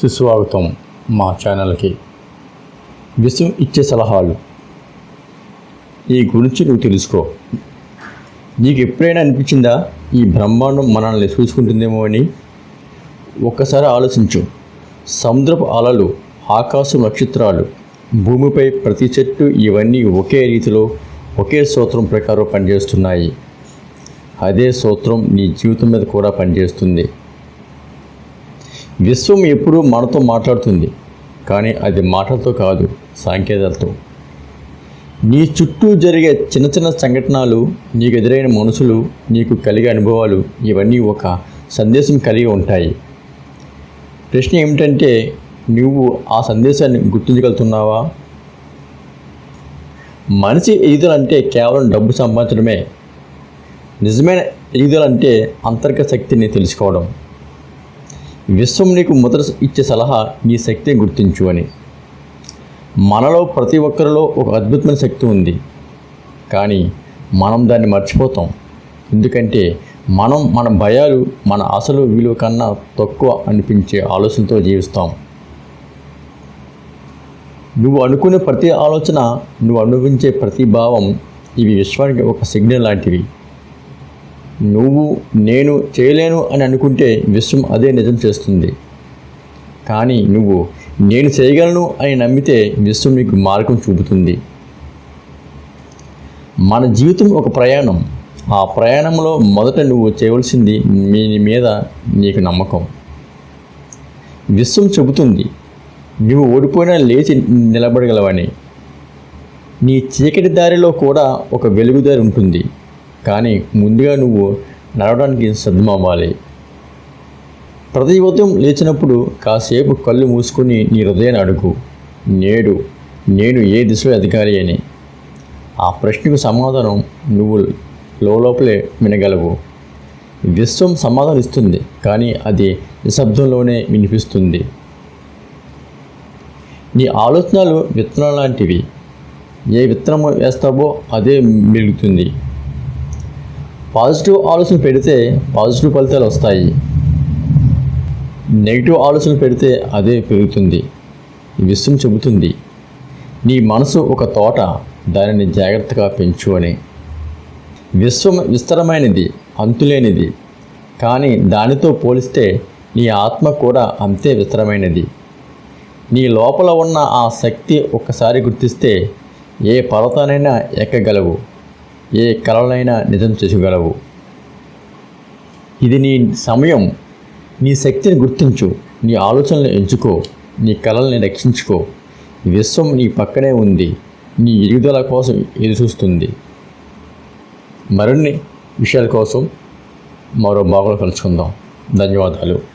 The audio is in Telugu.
సుస్వాగతం మా ఛానల్కి. విశ్వం ఇచ్చే సలహాలు. ఈ గురించి నువ్వు తెలుసుకో. నీకు ఎప్పుడైనా అనిపించిందా? ఈ బ్రహ్మాండం మనల్ని చూసుకుంటుందేమో అని? ఒక్కసారి ఆలోచించు. సముద్రపు అలలు ఆకాశం నక్షత్రాలు భూమిపై ప్రతి చెట్టు ఇవన్నీ ఒకే రీతిలో ఒకే సూత్రం ప్రకారం పనిచేస్తున్నాయి. అదే సూత్రం నీ జీవితం మీద కూడా పనిచేస్తుంది. విశ్వం ఎప్పుడూ మనతో మాట్లాడుతుంది కానీ అది మాటలతో కాదు సాంకేతాలతో. నీ చుట్టూ జరిగే చిన్న చిన్న సంఘటనలు నీకు ఎదురైన మనుషులు నీకు కలిగే అనుభవాలు ఇవన్నీ ఒక సందేశం కలిగి ఉంటాయి. ప్రశ్న ఏమిటంటే నువ్వు ఆ సందేశాన్ని గుర్తించగలుగుతున్నావా? మనిషి ఎదురంటే కేవలం డబ్బు సంపాదించడమే. నిజమైన ఎదురంటే అంతర్గత శక్తిని తెలుసుకోవడం. విశ్వం నీకు మొదట ఇచ్చే సలహా నీ శక్తిని గుర్తించు అని. మనలో ప్రతి ఒక్కరిలో ఒక అద్భుతమైన శక్తి ఉంది. కానీ మనం దాన్ని మర్చిపోతాం. ఎందుకంటే మనం మన భయాలు మన అసలు విలువ కన్నా తక్కువ అనిపించే ఆలోచనతో జీవిస్తాం. నువ్వు అనుకునే ప్రతి ఆలోచన నువ్వు అనుభవించే ప్రతి భావం ఇవి విశ్వానికి ఒక సిగ్నల్ లాంటివి. నువ్వు నేను చేయలేను అని అనుకుంటే విశ్వం అదే నిజం చేస్తుంది. కానీ నువ్వు నేను చేయగలను అని నమ్మితే విశ్వం నీకు మార్గం చూపుతుంది. మన జీవితం ఒక ప్రయాణం. ఆ ప్రయాణంలో మొదట నువ్వు చేయవలసింది మీ మీద నీకు నమ్మకం. విశ్వం చెబుతుంది నువ్వు ఓడిపోయినా లేచి నిలబడగలవని. నీ చీకటి దారిలో కూడా ఒక వెలుగుదారి ఉంటుంది. కానీ ముందుగా నువ్వు నడవడానికి సిద్ధమవ్వాలి. ప్రతి ఉదయం లేచినప్పుడు కాసేపు కళ్ళు మూసుకొని నీ హృదయాన్ని అడుగు. నేడు నేను ఏ దిశలో అధికారి అని. ఆ ప్రశ్నకు సమాధానం నువ్వు లోపలే వినగలవు. విశ్వం సమాధానం ఇస్తుంది కానీ అది నిశ్శబ్దంలోనే వినిపిస్తుంది. నీ ఆలోచనలు విత్తనాలు లాంటివి. ఏ విత్తనం వేస్తావో అదే మిగులుతుంది పాజిటివ్ ఆలోచన పెడితే పాజిటివ్ ఫలితాలు వస్తాయి. నెగిటివ్ ఆలోచన పెడితే అదే పెరుగుతుంది. విశ్వం చెబుతుంది. నీ మనసు ఒక తోట దానిని జాగ్రత్తగా పెంచు అని. విశ్వం విస్తరమైనది అంతులేనిది. కానీ దానితో పోలిస్తే నీ ఆత్మ కూడా అంతే విస్తరమైనది. నీ లోపల ఉన్న ఆ శక్తి ఒక్కసారి గుర్తిస్తే ఏ పర్వతానైనా ఎక్కగలవు. ఏ కలలైనా నిజం చేసుకోగలవు ఇది నీ సమయం. నీ శక్తిని గుర్తించు. నీ ఆలోచనలు ఎంచుకో. నీ కళల్ని రక్షించుకో. విశ్వం నీ పక్కనే ఉంది. నీ ఎదుగుదల కోసం ఎదురు చూస్తుంది మరిన్ని విషయాల కోసం మరో బాగులు కలుసుకుందాం. ధన్యవాదాలు.